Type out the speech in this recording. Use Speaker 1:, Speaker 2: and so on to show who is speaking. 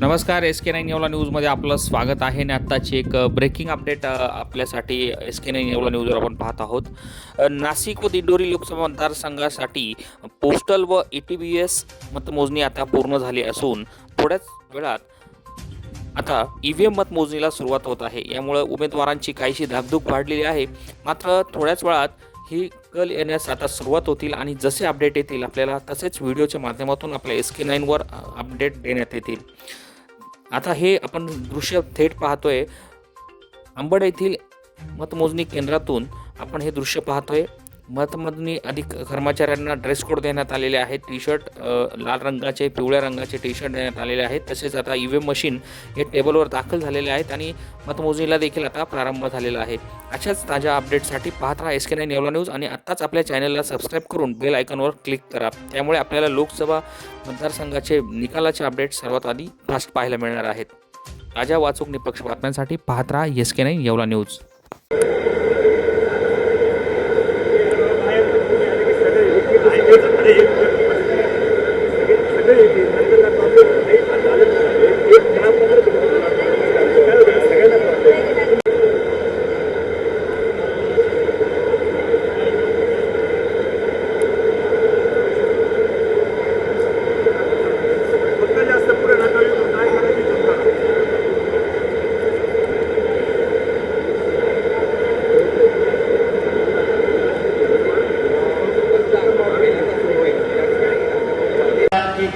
Speaker 1: नमस्कार S K nine Yeola न्यूजमध्ये आपलं स्वागत आहे. आणि आत्ताची एक ब्रेकिंग अपडेट आपल्यासाठी एस के नाईन येवला न्यूजवर आपण पाहत आहोत. नाशिक व दिंडोरी लोकसभा मतदारसंघासाठी पोस्टल व ई टी बी एस मतमोजणी आता पूर्ण झाली असून थोड्याच वेळात आता ई व्ही एम मतमोजणीला सुरुवात होत आहे. यामुळं उमेदवारांची काहीशी धाकधूक वाढलेली आहे. मात्र थोड्याच वेळात ही कल येण्यास आता सुरुवात होतील आणि जसे अपडेट येतील आपल्याला तसेच व्हिडिओच्या माध्यमातून आपल्या एस के नाईनवर अपडेट देण्यात येतील. आता हे आपण दृश्य थेट पाहतोय. अंबड येथील मतमोजणी केंद्रातून आपण हे दृश्य पाहतोय. मतमोजणी अधिक कर्मचाऱ्यांना ड्रेस कोड देण्यात आलेले आहेत. टी शर्ट लाल रंगाचे पिवळ्या रंगाचे टी शर्ट देण्यात आलेले आहेत. तसेच आता ई व्ही एम मशीन हे टेबलवर दाखल झालेले आहेत आणि मतमोजणीला देखील आता प्रारंभ झालेला आहे. अशाच ताज्या अपडेटसाठी पाहत राहा S K nine Yeola news आणि आत्ताच आपल्या चॅनलला सबस्क्राईब करून बेल आयकॉनवर क्लिक करा. त्यामुळे आपल्याला लोकसभा मतदारसंघाचे निकालाचे अपडेट सर्वात आधी फास्ट पाहायला मिळणार आहेत. ताज्या वाचूक निपक्ष बातम्यांसाठी पाहत राहा S K nine Yeola news
Speaker 2: Thank
Speaker 3: you.